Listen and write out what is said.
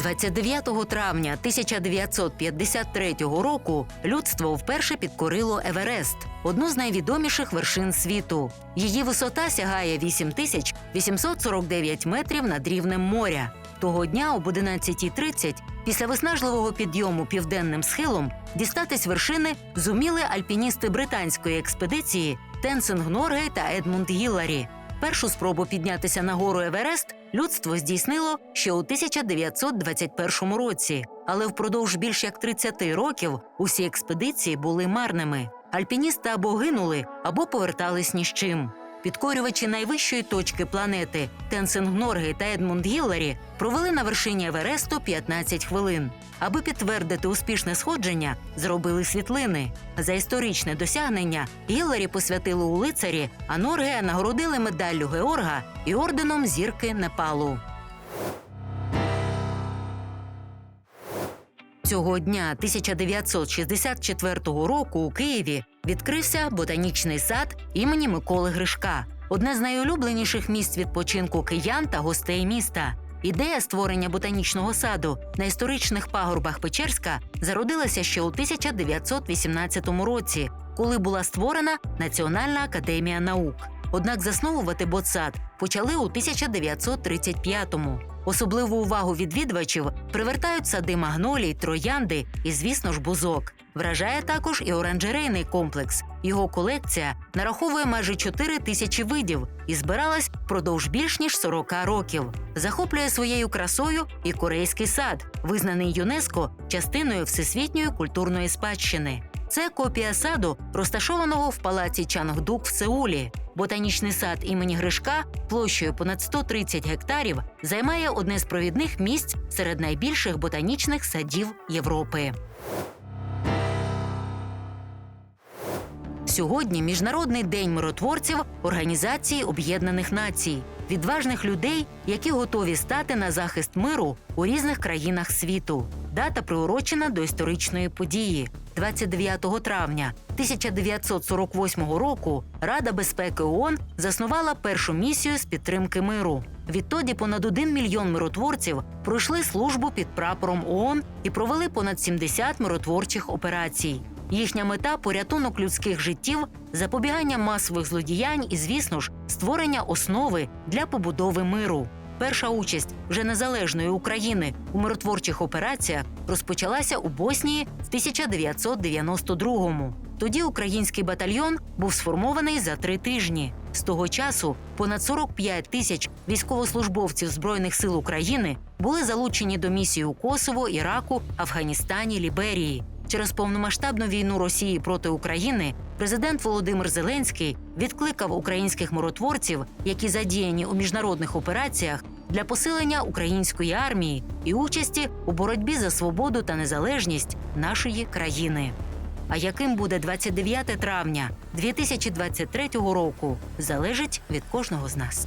29 травня 1953 року людство вперше підкорило Еверест, одну з найвідоміших вершин світу. Її висота сягає 8849 метрів над рівнем моря. Того дня об 11.30 після виснажливого підйому південним схилом дістатись вершини зуміли альпіністи британської експедиції Тенсинг Норгей та Едмунд Гілларі. Першу спробу піднятися на гору Еверест людство здійснило ще у 1921 році, але впродовж більш як 30 років усі експедиції були марними. Альпіністи або гинули, або повертались ні з чим. Підкорювачі найвищої точки планети Тенсинг Норгей та Едмунд Гілларі провели на вершині Евересту 15 хвилин. Аби підтвердити успішне сходження, зробили світлини. За історичне досягнення Гілларі посвятили у лицарі, а Норгея нагородили медаллю Георга і орденом зірки Непалу. Цього дня 1964 року у Києві відкрився ботанічний сад імені Миколи Гришка, одне з найулюбленіших місць відпочинку киян та гостей міста. Ідея створення ботанічного саду на історичних пагорбах Печерська зародилася ще у 1918 році, коли була створена Національна академія наук. Однак засновувати ботсад почали у 1935-му. Особливу увагу відвідувачів привертають сади магнолій, троянди і, звісно ж, бузок. Вражає також і оранжерейний комплекс. Його колекція нараховує майже 4 тисячі видів і збиралась впродовж більш ніж 40 років. Захоплює своєю красою і корейський сад, визнаний ЮНЕСКО частиною всесвітньої культурної спадщини. Це копія саду, розташованого в палаці Чангдук в Сеулі. Ботанічний сад імені Гришка площею понад 130 гектарів займає одне з провідних місць серед найбільших ботанічних садів Європи. Сьогодні Міжнародний день миротворців Організації Об'єднаних Націй, відважних людей, які готові стати на захист миру у різних країнах світу. Дата приурочена до історичної події. 29 травня 1948 року Рада безпеки ООН заснувала першу місію з підтримки миру. Відтоді понад 1 мільйон миротворців пройшли службу під прапором ООН і провели понад 70 миротворчих операцій. Їхня мета порятунок людських життів, запобігання масових злодіянь і, звісно ж, створення основи для побудови миру. Перша участь вже незалежної України у миротворчих операціях розпочалася у Боснії в 1992-му. Тоді український батальйон був сформований за три тижні. З того часу понад 45 тисяч військовослужбовців збройних сил України були залучені до місії у Косово, Іраку, Афганістані, Ліберії. Через повномасштабну війну Росії проти України президент Володимир Зеленський відкликав українських миротворців, які задіяні у міжнародних операціях, для посилення української армії і участі у боротьбі за свободу та незалежність нашої країни. А яким буде 29 травня 2023 року, залежить від кожного з нас.